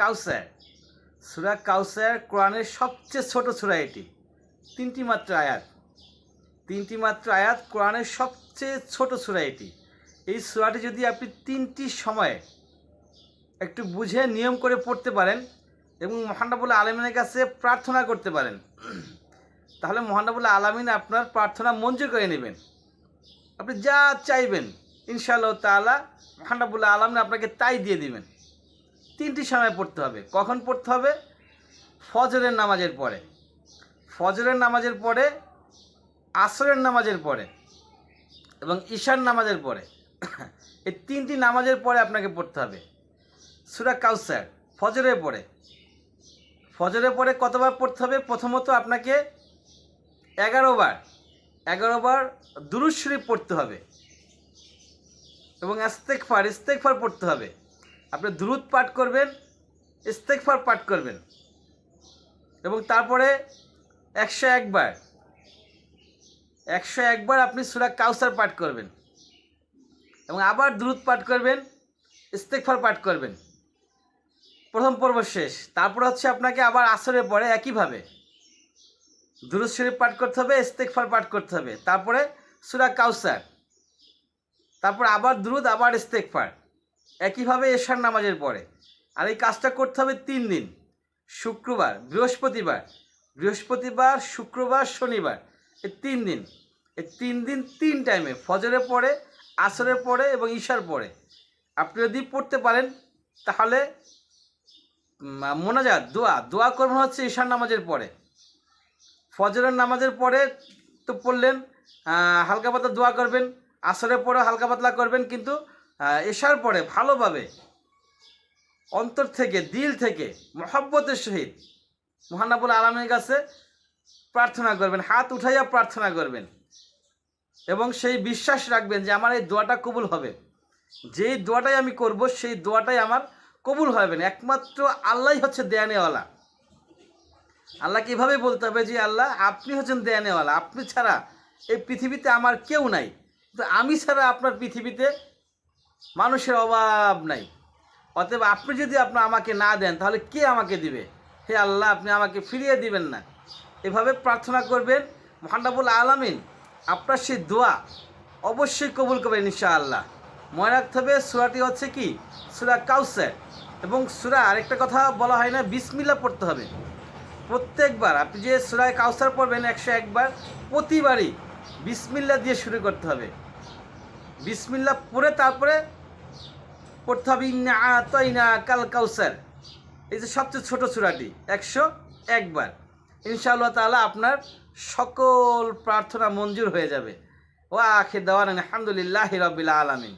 কাউসার। সুরা কাউসার কোরআনের সবচেয়ে ছোট সুরা এটি। তিনটি মাত্র আয়াত। তিনটি মাত্র আয়াত কোরআনের সবচেয়ে ছোট সুরা এটি। এই সুরাটি যদি আপনি তিনটি সময়ে একটু বুঝে নিয়ম করে পড়তে পারেন এবং মহানবুল্লাহ আলমিনের কাছে প্রার্থনা করতে পারেন, তাহলে মহানবুল্লাহ আলমিন আপনার প্রার্থনা মঞ্জুর করে নেবেন। আপনি যা চাইবেন, ইনশাআল্লাহ তাআলা মহানবুল্লাহ আলমিন আপনাকে তাই দিয়ে দিবেন। তিনটি সময় পড়তে হবে। কখন পড়তে হবে? ফজরের নামাজের পরে। ফজরের নামাজের পরে, আসরের নামাজের পরে এবং ঈশার নামাজের পরে। এই তিনটি নামাজের পরে আপনাকে পড়তে হবে। সুরা কাউসার, ফজরের পরে। ফজরের পরে কতবার পড়তে হবে? প্রথমত আপনাকে এগারো বার এগারো বার দুরুদ শরীফ পড়তে হবে এবং ইস্তেকফার ইস্তেকফার পড়তে হবে। আপনি দ্রুত পাঠ করবেন ইস্তেকফার পাঠ করবেন। এবং তারপরে একশো একবার একশো একবার আপনি সুরা কাউসার পাঠ করবেন। এবং আবার দ্রুত পাঠ করবেন ইস্তেকফার পাঠ করবেন। প্রথম পর্ব শেষ। তারপর হচ্ছে আপনাকে আবার আসরের পরে একইভাবে দুরুদ শরীফ পাঠ করতে হবে ইস্তেকফার পাঠ করতে হবে। তারপরে সুরা কাউসার। তারপর আবার দ্রুত আবার ইস্তেকফার একইভাবে এশার নামাজের পরে। আর এই কাজটা করতে হবে তিন দিন। শুক্রবার, বৃহস্পতিবার বৃহস্পতিবার, শুক্রবার, শনিবার। এই তিন দিন। এই তিন দিন তিন টাইমে ফজরের পরে, আসরের পরে এবং ঈশার পরে। আপনি যদি পড়তে পারেন, তাহলে মোনাজাত, দোয়া দোয়া করবেন হচ্ছে ঈশার নামাজের পরে। ফজরের নামাজের পরে তো পড়লেন হালকা পাতলা দোয়া করবেন, আসরের পরে হালকা পাতলা করবেন, কিন্তু এশার পরে ভালোভাবে অন্তর থেকে, দিল থেকে, মহাব্বতের সহিত মহানাবুল আলমের কাছে প্রার্থনা করবেন, হাত উঠাইয়া প্রার্থনা করবেন এবং সেই বিশ্বাস রাখবেন যে আমার এই দোয়াটা কবুল হবে। যেই দোয়াটাই আমি করব, সেই দোয়াটাই আমার কবুল হবে না। একমাত্র আল্লাহ হচ্ছে দেয়ানেওয়ালা। আল্লাহকে এভাবে বলতে হবে যে, আল্লাহ আপনি হচ্ছেন দেয়ানেওয়ালা। আপনি ছাড়া এই পৃথিবীতে আমার কেউ নাই। তো আমি ছাড়া আপনার পৃথিবীতে মানুষের অভাব নাই। অতএব আপনি যদি আপনার আমাকে না দেন, তাহলে কে আমাকে দিবে? হে আল্লাহ, আপনি আমাকে ফিরিয়ে দিবেন না। এভাবে প্রার্থনা করবেন মহানবুল আলামিন, আপনার সেই দোয়া অবশ্যই কবুল করবেন ইনশাআল্লাহ। মনে রাখতে হবে, সুরাটি হচ্ছে কি? সুরা কাউসার। এবং সুরা আরেকটা কথা বলা হয় না বিসমিল্লা পড়তে হবে। প্রত্যেকবার আপনি যে সুরায় কাউসার পড়বেন, একশো একবার, প্রতিবারই বিসমিল্লা দিয়ে শুরু করতে হবে। বিসমিল্লা পরে তারপরে পড়তে হবে, ইন্না আতইনা কাল কাউসার। এই যে সবচেয়ে ছোট চূড়াটি একশো একবার। ইনশাআল্লাহ তালা আপনার সকল প্রার্থনা মঞ্জুর হয়ে যাবে। ও আখে দেওয়ান আলহামদুলিল্লাহ রবিল আলমিন।